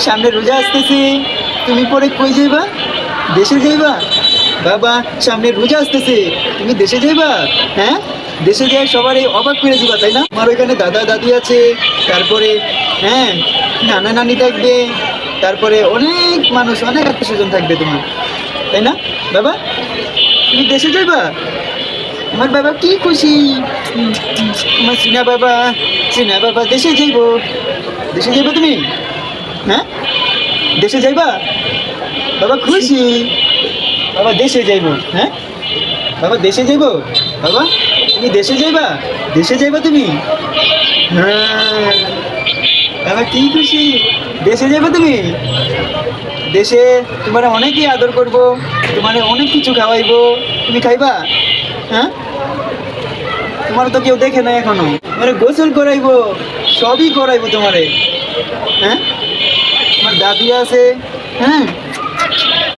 সামনে রোজা আসতেছে। তুমি পরে কই যাইবা? দেশে যাইবা? বাবা, সামনে রোজা আসতেছে। তুমি দেশে যাইবা? হ্যাঁ? দেশে যাই সবারই অবাক করে দিবা, তাই না? আমার ওইখানে দাদা, দাদি আছে। তারপরে হ্যাঁ নানা, নানি থাকবে। তারপরে অনেক মানুষ, অনেক আত্মীয় স্বজন থাকবে তোমার। তাই না? বাবা, তুমি দেশে যাইবা? আমার বাবা কি খুশি? আমার সিনা বাবা সিনা বাবা দেশে যাইব। দেশে যাইবা তুমি? হ্যাঁ? দেশে যাইবা? বাবা খুশি। বাবা দেশে যাইব হ্যাঁ? বাবা দেশে যাইব? বাবা, তুমি দেশে যাইবা? দেশে যাইবা তুমি? হ্যাঁ। বাবা কি খুশি? দেশে যাইবা তুমি? দেশে তোমার অনেকই আদর করব, তোমার অনেক কিছু খাওয়াইবো। তুমি খাইবা? হ্যাঁ? তোমার তো কেউ দেখে না এখনও। তোমার গোসল করাইবো, সবই করাইবো তোমারে। হ্যাঁ? তোমার দাদি আছে হ্যাঁ?